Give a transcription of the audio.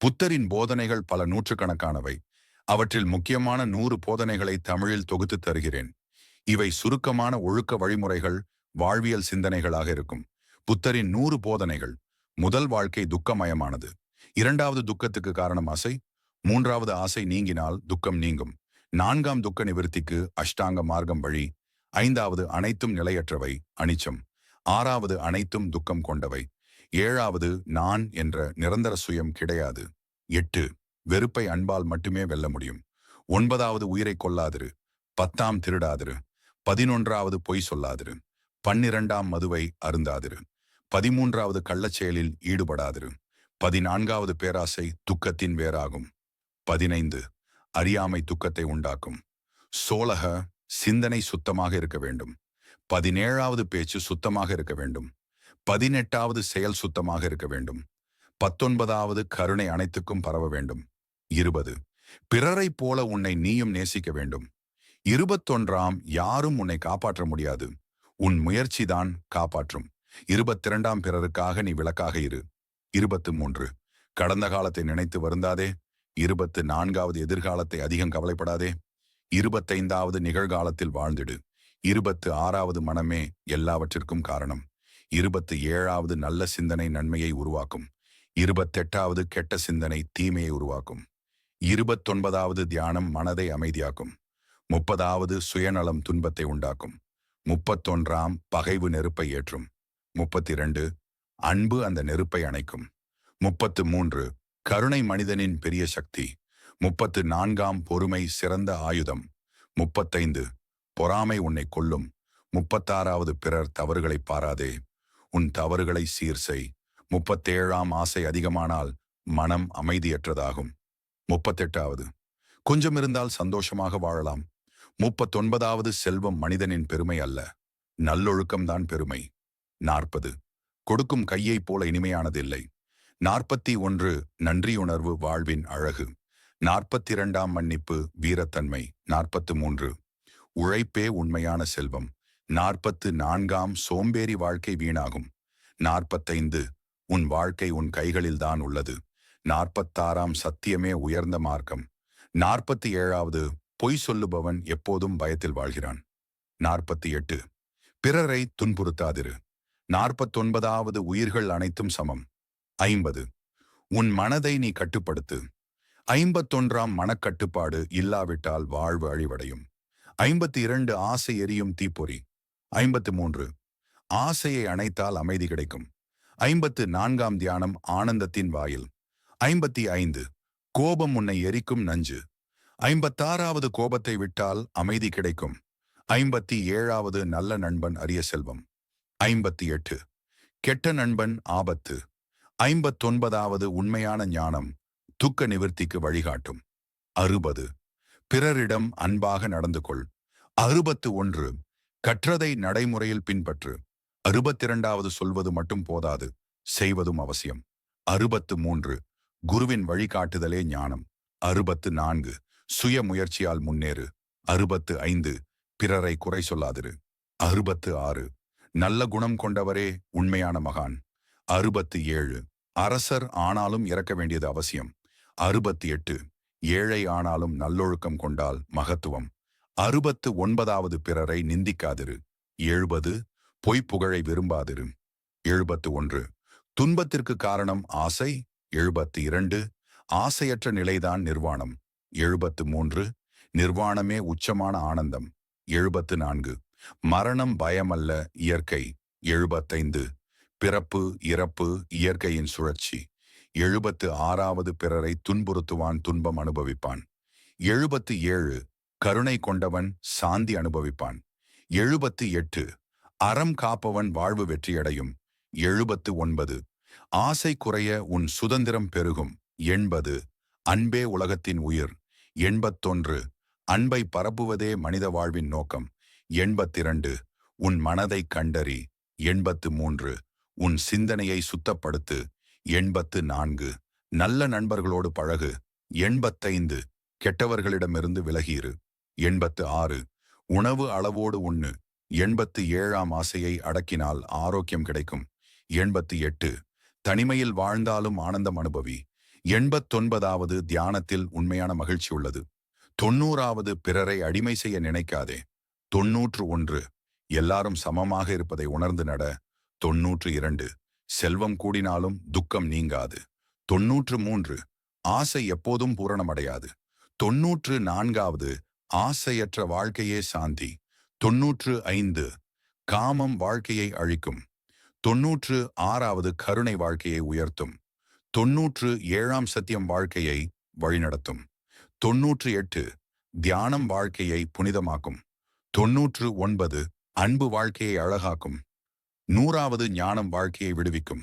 புத்தரின் போதனைகள் பல நூற்றுக்கணக்கானவை. அவற்றில் முக்கியமான நூறு போதனைகளை தமிழில் தொகுத்து தருகிறேன். இவை சுருக்கமான ஒழுக்க வழிமுறைகள் வாழ்வியல் சிந்தனைகளாக இருக்கும். புத்தரின் நூறு போதனைகள் முதல் வாழ்க்கை துக்கமயமானது. இரண்டாவது துக்கத்துக்கு காரணம் ஆசை மூன்றாவது ஆசை நீங்கினால் துக்கம் நீங்கும். நான்காம் துக்க நிவர்த்திக்கு அஷ்டாங்க மார்க்கம் வழி ஐந்தாவது அனைத்தும் நிலையற்றவை அனிச்சம். ஆறாவது அனைத்தும் துக்கம் கொண்டவை. ஏழாவது நான் என்ற நிரந்தர சுயம் கிடையாது. எட்டு வெறுப்பை அன்பால் மட்டுமே வெல்ல முடியும். ஒன்பதாவது உயிரை கொல்லாதிரு பத்தாம் திருடாதிரு. பதினொன்றாவது பொய் சொல்லாதிரு. பன்னிரண்டாம் மதுவை அருந்தாதிரு. பதிமூன்றாவது கள்ளச்செயலில் ஈடுபடாதிரு. பதினான்காவது பேராசை துக்கத்தின் வேறாகும் பதினைந்து அறியாமை துக்கத்தை உண்டாக்கும். சோழக சிந்தனை சுத்தமாக இருக்க வேண்டும். பதினேழாவது பேச்சு சுத்தமாக இருக்க வேண்டும். பதினெட்டாவது செயல் சுத்தமாக இருக்க வேண்டும். பத்தொன்பதாவது கருணை அனைத்துக்கும் பரவ வேண்டும். இருபது. பிறரைப் போல உன்னை நீயும் நேசிக்க வேண்டும். இருபத்தொன்றாம் யாரும் உன்னை காப்பாற்ற முடியாது. உன் முயற்சிதான் காப்பாற்றும். இருபத்திரண்டாம் பிறருக்காக நீ விளக்காக இரு. இருபத்து மூன்று கடந்த காலத்தை நினைத்து வருந்தாதே. இருபத்து நான்காவது எதிர்காலத்தை அதிகம் கவலைப்படாதே. இருபத்தைந்தாவது நிகழ்காலத்தில் வாழ்ந்திடு. இருபத்து ஆறாவது மனமே எல்லாவற்றிற்கும் காரணம். இருபத்து ஏழாவது நல்ல சிந்தனை நன்மையை உருவாக்கும். இருபத்தெட்டாவது கெட்ட சிந்தனை தீமையை உருவாக்கும். இருபத்தொன்பதாவது தியானம் மனதை அமைதியாக்கும். முப்பதாவது சுயநலம் துன்பத்தை உண்டாக்கும். முப்பத்தொன்றாம் பகைவு நெருப்பை ஏற்றும். முப்பத்தி இரண்டு அன்பு அந்த நெருப்பை அணைக்கும். முப்பத்து மூன்று கருணை மனிதனின் பெரிய சக்தி. முப்பத்து நான்காம் பொறுமை சிறந்த ஆயுதம். முப்பத்தைந்து பொறாமை உன்னை கொல்லும். முப்பத்தாறாவது பிறர் தவறுகளை பாராதே. உன் தவறுகளை சீர் செய் முப்பத்தேழாம் ஆசை அதிகமானால் மனம் அமைதியற்றதாகும். முப்பத்தெட்டாவது கொஞ்சம் இருந்தால் சந்தோஷமாக வாழலாம். முப்பத்தொன்பதாவது செல்வம் மனிதனின் பெருமை அல்ல. நல்லொழுக்கம்தான் பெருமை. நாற்பது கொடுக்கும் கையைப் போல இனிமையானதில்லை. நாற்பத்தி ஒன்று நன்றியுணர்வு வாழ்வின் அழகு. நாற்பத்தி இரண்டாம் மன்னிப்பு வீரத்தன்மை. நாற்பத்து மூன்று உழைப்பே உண்மையான செல்வம். நாற்பத்து நான்காம் சோம்பேறி வாழ்க்கை வீணாகும். நாற்பத்தைந்து உன் வாழ்க்கை உன் கைகளில்தான் உள்ளது. நாற்பத்தாறாம் சத்தியமே உயர்ந்த மார்க்கம். நாற்பத்தி ஏழாவது பொய் சொல்லுபவன் எப்போதும் பயத்தில் வாழ்கிறான். நாற்பத்தி எட்டு பிறரை துன்புறுத்தாதிரு. நாற்பத்தொன்பதாவது உயிர்கள் அனைத்தும் சமம். ஐம்பது உன் மனதை நீ கட்டுப்படுத்து. ஐம்பத்தொன்றாம் மனக்கட்டுப்பாடு இல்லாவிட்டால் வாழ்வு அழிவடையும். ஐம்பத்தி இரண்டு ஆசை எரியும் தீப்பொறி. ஐம்பத்து மூன்று. ஆசையை அணைத்தால் அமைதி கிடைக்கும். ஐம்பத்து நான்காம் தியானம் ஆனந்தத்தின் வாயில். ஐம்பத்தி ஐந்து. கோபம் உன்னை எரிக்கும் நஞ்சு. ஐம்பத்தாறாவது கோபத்தை விட்டால் அமைதி கிடைக்கும். ஐம்பத்தி ஏழாவது நல்ல நண்பன் அரிய செல்வம். ஐம்பத்தி எட்டு. கெட்ட நண்பன் ஆபத்து. ஐம்பத்தொன்பதாவது உண்மையான ஞானம் துக்க நிவர்த்திக்கு வழிகாட்டும். அறுபது. பிறரிடம் அன்பாக நடந்து கொள் அறுபத்து ஒன்று. கற்றதை நடைமுறையில் பின்பற்று. அறுபத்திரண்டாவது சொல்வது மட்டும் போதாது செய்வதும் அவசியம். அறுபத்து மூன்று குருவின் வழிகாட்டுதலே ஞானம். அறுபத்து நான்கு சுய முயற்சியால் முன்னேறு. அறுபத்து ஐந்து பிறரை குறை சொல்லாதிரு. அறுபத்து ஆறு நல்ல குணம் கொண்டவரே உண்மையான மகான். அறுபத்து ஏழு அரசர் ஆனாலும் இறக்க வேண்டியது அவசியம். அறுபத்தி எட்டு ஏழை ஆனாலும் நல்லொழுக்கம் கொண்டால் மகத்துவம். அறுபத்து ஒன்பதாவது பிறரை நிந்திக்காதிரு. எழுபது பொய்ப்புகழை விரும்பாதிரு. எழுபத்து ஒன்று துன்பத்திற்கு காரணம் ஆசை. எழுபத்து இரண்டு ஆசையற்ற நிலைதான் நிர்வாணம். எழுபத்து மூன்று நிர்வாணமே உச்சமான ஆனந்தம். எழுபத்து நான்கு மரணம் பயமல்ல இயற்கை. எழுபத்தைந்து பிறப்பு இறப்பு இயற்கையின் சுழற்சி. எழுபத்து ஆறாவது பிறரை துன்புறுத்துவான் துன்பம் அனுபவிப்பான். எழுபத்து ஏழு கருணை கொண்டவன் சாந்தி அனுபவிப்பான். எழுபத்து எட்டு. அறம் காப்பவன் வாழ்வு வெற்றியடையும். எழுபத்து ஒன்பது. ஆசை குறைய உன் சுதந்திரம் பெருகும். எண்பது. அன்பே உலகத்தின் உயிர். எண்பத்தொன்று. அன்பை பரப்புவதே மனித வாழ்வின் நோக்கம். எண்பத்திரண்டு. உன் மனதை கண்டறி. எண்பத்து மூன்று. உன் சிந்தனையை சுத்தப்படுத்து. எண்பத்து நான்கு. நல்ல நண்பர்களோடு பழகு. எண்பத்தைந்து. கெட்டவர்களிடமிருந்து விலகியிரு எண்பத்து ஆறு. உணவு அளவோடு உண்ணு. எண்பத்து ஏழாம் ஆசையை அடக்கினால் ஆரோக்கியம் கிடைக்கும். எண்பத்து எட்டு. தனிமையில் வாழ்ந்தாலும் ஆனந்தம் அனுபவி. எண்பத்தொன்பதாவது தியானத்தில் உண்மையான மகிழ்ச்சி உள்ளது. தொண்ணூறாவது பிறரை அடிமை செய்ய நினைக்காதே. தொன்னூற்று ஒன்று. எல்லாரும் சமமாக இருப்பதை உணர்ந்து நட. தொன்னூற்று இரண்டு. செல்வம் கூடினாலும் துக்கம் நீங்காது. தொன்னூற்று மூன்று. ஆசை எப்போதும் பூரணமடையாது. தொன்னூற்று நான்காவது. ஆசையற்ற வாழ்க்கையே சாந்தி. தொன்னூற்று ஐந்து காமம் வாழ்க்கையை அழிக்கும். தொன்னூற்று ஆறாவது கருணை வாழ்க்கையை உயர்த்தும். தொன்னூற்று ஏழாம் சத்தியம் வாழ்க்கையை வழிநடத்தும். தொன்னூற்று எட்டு தியானம் வாழ்க்கையை புனிதமாக்கும். தொன்னூற்று ஒன்பது அன்பு வாழ்க்கையை அழகாக்கும். நூறாவது ஞானம் வாழ்க்கையை விடுவிக்கும்.